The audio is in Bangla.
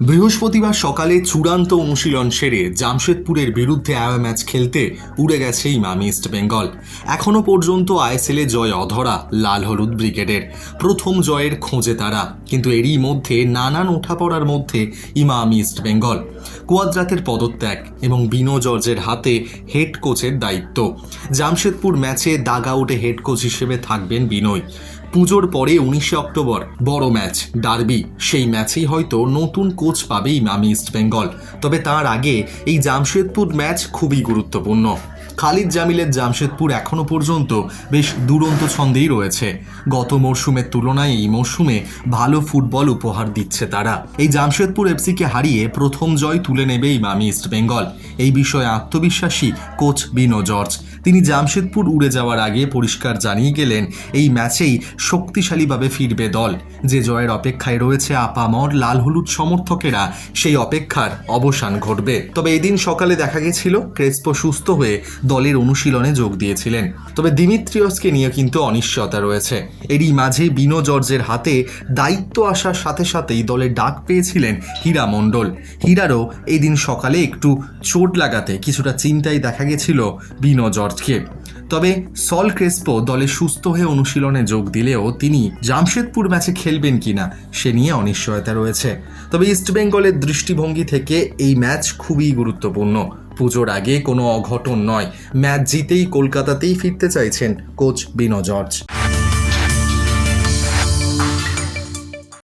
বৃহস্পতিবার সকালে চূড়ান্ত অনুশীলন সেরে জামশেদপুরের বিরুদ্ধে আয়া ম্যাচ খেলতে উড়ে গেছে ইমাম ইস্ট বেঙ্গল। এখনও পর্যন্ত আইএসএলে জয় অধরা, লাল হলুদ ব্রিগেডের। প্রথম জয়ের খোঁজে তারা, কিন্তু এরই মধ্যে নানান ওঠাপড়ার মধ্যে ইমাম ইস্ট বেঙ্গল। কুয়াদ্রাতের পদত্যাগ এবং বিনো জর্জের হাতে হেড কোচের দায়িত্ব। জামশেদপুর ম্যাচে দাগ আউটে হেড কোচ হিসেবে থাকবেন বিনয়। পুজোর পরে উনিশে অক্টোবর, বড় ম্যাচ, ডার্বি। সেই ম্যাচেই হয়তো নতুন কোচ পাবেই মামি ইস্ট বেঙ্গল। তবে তার আগে এই জামশেদপুর ম্যাচ খুবই গুরুত্বপূর্ণ। খালিদ জামিলের জামশেদপুর এখনও পর্যন্ত বেশ দুরন্ত ছন্দেই রয়েছে। গত মরশুমের তুলনায় এই মরশুমে ভালো ফুটবল উপহার দিচ্ছে তারা। এই জামশেদপুর এফসিকে হারিয়ে প্রথম জয় তুলে নেবে ইমাম ইস্ট বেঙ্গল। এই বিষয়ে আত্মবিশ্বাসী কোচ বিনো জর্জ। তিনি জামশেদপুর উড়ে যাওয়ার আগে পরিষ্কার জানিয়ে গেলেন, এই ম্যাচেই শক্তিশালীভাবে ফিরবে দল। যে জয়ের অপেক্ষায় রয়েছে আপামর লাল হলুদ সমর্থকেরা, সেই অপেক্ষার অবসান ঘটবে। তবে এদিন সকালে দেখা গেছিল, ক্রেসপো সুস্থ হয়ে দলের অনুশীলনে যোগ দিয়েছিলেন। তবে দিমিত্রিয়সকে নিয়ে কিন্তু অনিশ্চয়তা রয়েছে। এরই মাঝে বিনো জর্জের হাতে দায়িত্ব আসার সাথে সাথেই দলে ডাক পেয়েছিলেন হীরা মণ্ডল। হীরারও এই দিন সকালে একটু চোট লাগাতে কিছুটা চিন্তায় দেখা গেছিল বিনো জর্জকে। তবে সল ক্রেসপো দলে সুস্থ হয়ে অনুশীলনে যোগ দিলেও তিনি জামশেদপুর ম্যাচে খেলবেন কিনা সে নিয়ে অনিশ্চয়তা রয়েছে। তবে ইস্টবেঙ্গলের দৃষ্টিভঙ্গি থেকে এই ম্যাচ খুবই গুরুত্বপূর্ণ। পুজোর আগে কোনো অঘটন নয়। ম্যাচ জিতেই কলকাতাতেই ফিরতে চাইছেন কোচ বিনো জর্জ।